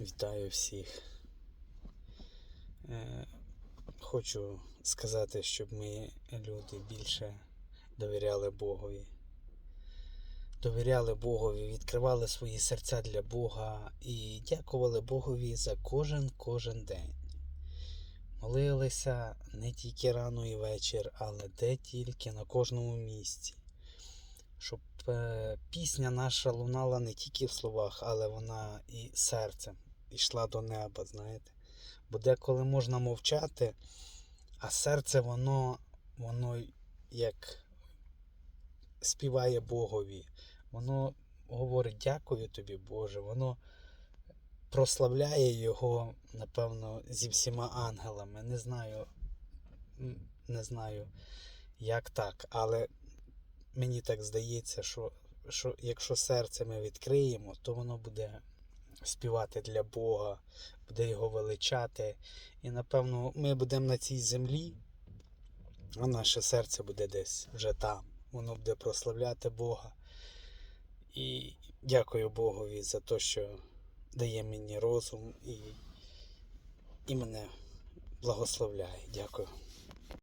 Вітаю всіх. Е, Хочу сказати, щоб ми, люди, більше довіряли Богові. Довіряли Богові, відкривали свої серця для Бога і дякували Богові за кожен кожен день. Молилися не тільки рано і вечір, але де тільки на кожному місці. Щоб е, пісня наша лунала не тільки в словах, але вона і серцем йшла до неба, знаєте. Бо деколи можна мовчати, а серце воно, воно як співає Богові. Воно говорить дякую тобі, Боже. Воно прославляє його, напевно, зі всіма ангелами. Не знаю, не знаю, як так, але мені так здається, що, що якщо серце ми відкриємо, то воно буде співати для Бога, буде його величати. І напевно ми будемо на цій землі, а наше серце буде десь вже там. Воно буде прославляти Бога. І дякую Богові за те, що дає мені розум і, і мене благословляє. Дякую.